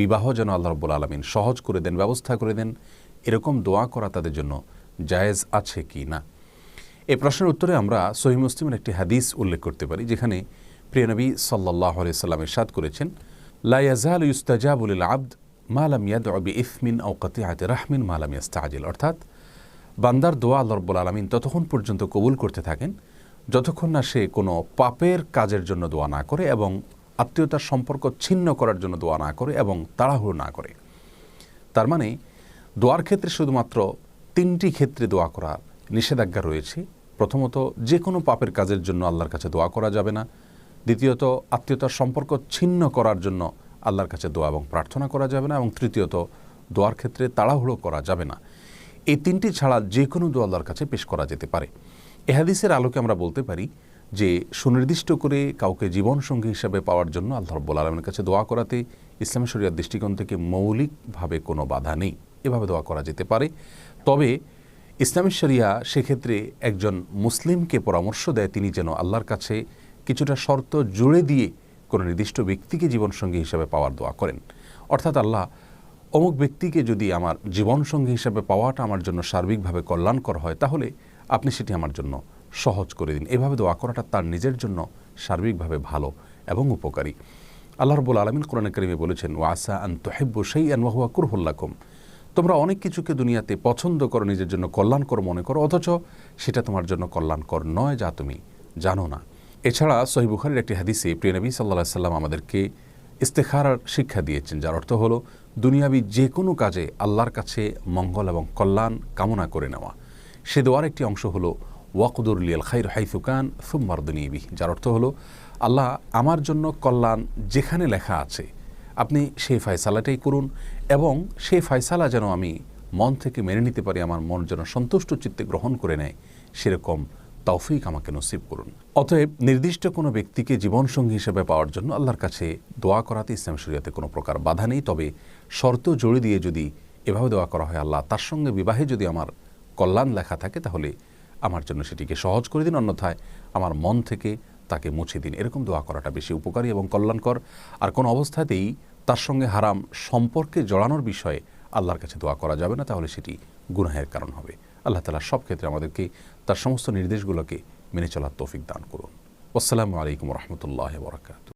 বিবাহ যেন আল্লাহ রব্বুল আলমিন সহজ করে দেন, ব্যবস্থা করে দেন, এরকম দোয়া করা তাদের জন্য জায়েজ আছে কি না? এই প্রশ্নের উত্তরে আমরা সহি মুসলিমের একটি হাদিস উল্লেখ করতে পারি, যেখানে প্রিয় নবী সাল্লাহ সাল্লাম ইরশাদ করেছেন লাইয়াজাল ইউস্তাজাবুল আব্দ মালাম ইয়াদ অবি ইফমিন আওকাতি আতে রাহমিন মালাম ইয়াস্তাজিল। অর্থাৎ, বান্দার দোয়া আল্লাহ রব্বুল আলমিন ততক্ষণ পর্যন্ত কবুল করতে থাকেন, যতক্ষণ না সে কোনো পাপের কাজের জন্য দোয়া না করে এবং আত্মীয়তার সম্পর্ক ছিন্ন করার জন্য দোয়া না করে এবং তাড়াহুড়ো না করে। তার মানে দোয়ার ক্ষেত্রে শুধুমাত্র তিনটি ক্ষেত্রে দোয়া করার নিষেধাজ্ঞা রয়েছে। প্রথমত যে কোনো পাপের কাজের জন্য আল্লাহর কাছে দোয়া করা যাবে না। দ্বিতীয়ত, আত্মীয়তার সম্পর্ক ছিন্ন করার জন্য আল্লাহর কাছে দোয়া এবং প্রার্থনা করা যাবে না এবং তৃতীয়ত, দোয়ার ক্ষেত্রে তাড়াহুড়ো করা যাবে না। এই তিনটি ছাড়া যে কোনো দোয়া আল্লাহর কাছে পেশ করা যেতে পারে। এহাদিসের আলোকে আমরা বলতে পারি যে সুনির্দিষ্ট করে কাউকে জীবনসঙ্গী হিসাবে পাওয়ার জন্য আল্লাহ রব্বুল আলমের কাছে দোয়া করাতে ইসলামী শরিয়ার দৃষ্টিকোণ থেকে মৌলিকভাবে কোনো বাধা নেই। এভাবে দোয়া করা যেতে পারে। তবে ইসলামী শরিয়া সেক্ষেত্রে একজন মুসলিমকে পরামর্শ দেয়, তিনি যেন আল্লাহর কাছে কিছুটা শর্ত জুড়ে দিয়ে কোনো নির্দিষ্ট ব্যক্তিকে জীবনসঙ্গী হিসাবে পাওয়ার দোয়া করেন। অর্থাৎ আল্লাহ অমুক ব্যক্তিকে যদি আমার জীবনসঙ্গী হিসাবে পাওয়াটা আমার জন্য সার্বিকভাবে কল্যাণকর হয়, তাহলে আপনি সেটি আমার জন্য সহজ করে দিন। এভাবে দোয়া করাটা তার নিজের জন্য সার্বিকভাবে ভালো এবং উপকারী। আল্লাহ রবুল আলমিন কোরআন করিমে বলেছেন, ওয়াসা আন তোহেব্বু সেই আন ওয়াহুয়া কুরহুল্লাকুম তোমরা অনেক কিছুকে দুনিয়াতে পছন্দ করো, নিজের জন্য কল্যাণকর মনে করো, অথচ সেটা তোমার জন্য কল্যাণকর নয় যা তুমি জানো না। এছাড়া সহি বুখারির একটি হাদিসে প্রিয় নবী সাল্লাহ সাল্লাম আমাদেরকে ইস্তেখারার শিক্ষা দিয়েছেন, যার অর্থ হলো দুনিয়াবি যে কোনো কাজে আল্লাহর কাছে মঙ্গল এবং কল্যাণ কামনা করে নেওয়া। সে দোয়ার একটি অংশ হলো ওয়াকুদুর লিয়াল খাইর হাইফুকান ফুম্মারদনীবি যার অর্থ হলো, আল্লাহ আমার জন্য কল্যাণ যেখানে লেখা আছে, আপনি সেই ফয়সালাটাই করুন এবং সেই ফয়সালা যেন আমি মন থেকে মেনে নিতে পারি, আমার মন যেন সন্তুষ্ট চিত্তে গ্রহণ করে নেয়, সেরকম তৌফিক আমাকে নসিব করুন। অতএব নির্দিষ্ট কোনো ব্যক্তিকে জীবনসঙ্গী হিসেবে পাওয়ার জন্য আল্লাহর কাছে দোয়া করাতে ইসলাম শরিয়াতে কোনো প্রকার বাধা নেই, তবে শর্ত জড়ি দিয়ে যদি এভাবে দোয়া করা হয় আল্লাহ, তার সঙ্গে বিবাহে যদি আমার কল্যাণ লেখা থাকে, তাহলে আমার জন্য সেটিকে সহজ করে দিন, অন্যথায় আমার মন থেকে তাকে মুছে দিন। এরকম দোয়া করাটা বেশি উপকারী এবং কল্যাণকর। আর কোন অবস্থাতেই তার সঙ্গে হারাম সম্পর্কে জড়ানোর বিষয়ে আল্লাহর কাছে দোয়া করা যাবে না, তাহলে সেটি গুনাহের কারণ হবে। আল্লাহ তালা সব ক্ষেত্রে আমাদেরকে তার সমস্ত নির্দেশগুলোকে মেনে চলার তৌফিক দান করুন। আসসালামু আলাইকুম রহমতুল্লাহ বরকাত